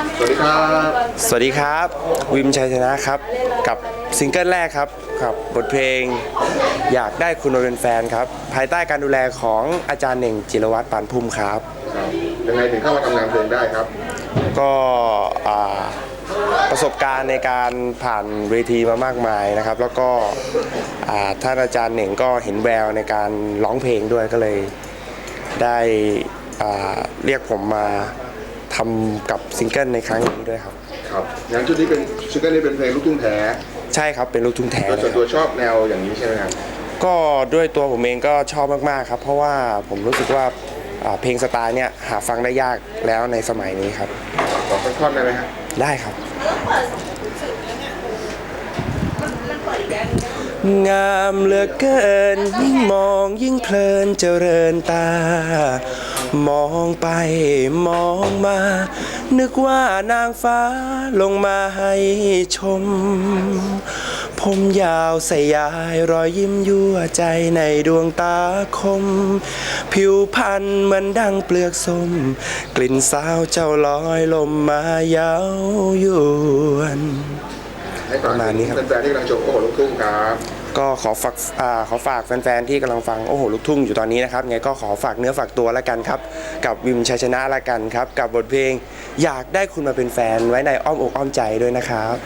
สวัสดีครับสวัสดีครับ วิมชัยชนะครับ กับซิงเกิลแรกครับกับบทเพลงอยากได้คุณมาเป็นแฟนครับ ภายใต้การดูแลของอาจารย์เหน่งจิรวัตรปานพุ่มครับครับ ยังไงถึงเข้ามาทำงานเพลงได้ครับ ก็อ่าประสบการณ์ในการผ่านเวทีมามากมายนะครับ แล้วก็อ่าท่านอาจารย์เหน่งก็เห็นแววในการร้องเพลงด้วยก็เลยได้อ่าเรียกผมมา ทำกับซิงเกิลในครั้งนี้ด้วยครับ ครับงานชุดนี้เป็นชุดนี้เป็นเพลงลูกทุ่งแท้ใช่ครับเป็นลูกทุ่งแท้โดยเลยส่วนคตัรับวชอบแนวอย่างนี้ใช่ไหมครับก็ด้วยตัวผมเองก็ชอบมากๆครับ เพราะว่าผมรู้สึกว่าอ่าเพลงสไตล์เนี่ยหาฟังได้ยากแล้วในสมัยนี้ครับขอสักท่อนได้ไหมครับได้ครับ งามเหลือเกิน ยิ่งมองยิ่งเพลินเจริญตา มองไปมองมา นึกว่านางฟ้าลงมาให้ชม ผมยาวใสยายรอยยิ้มยั่วใจในดวงตาคม ผิวพรรณเหมือนดังเปลือกส้มกลิ่นสาวเจ้าลอยลมมาเย้ายวน ให้ฝากประมาณนี้ครับ แฟนๆที่กำลังชมโอ้โหลูกทุ่งครับ ก็ขอฝากอ่าขอฝากแฟนๆที่กำลังฟังโอ้โหลูกทุ่งอยู่ตอนนี้นะครับไงก็ขอฝากเนื้อฝากตัวแล้วกันครับ กับวิมชัยชนะละกันครับ กับบทเพลง อยากได้คุณมาเป็นแฟนไว้ในอ้อมอกอ้อมใจด้วยนะครับ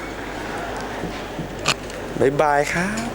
บ๊ายบายครับ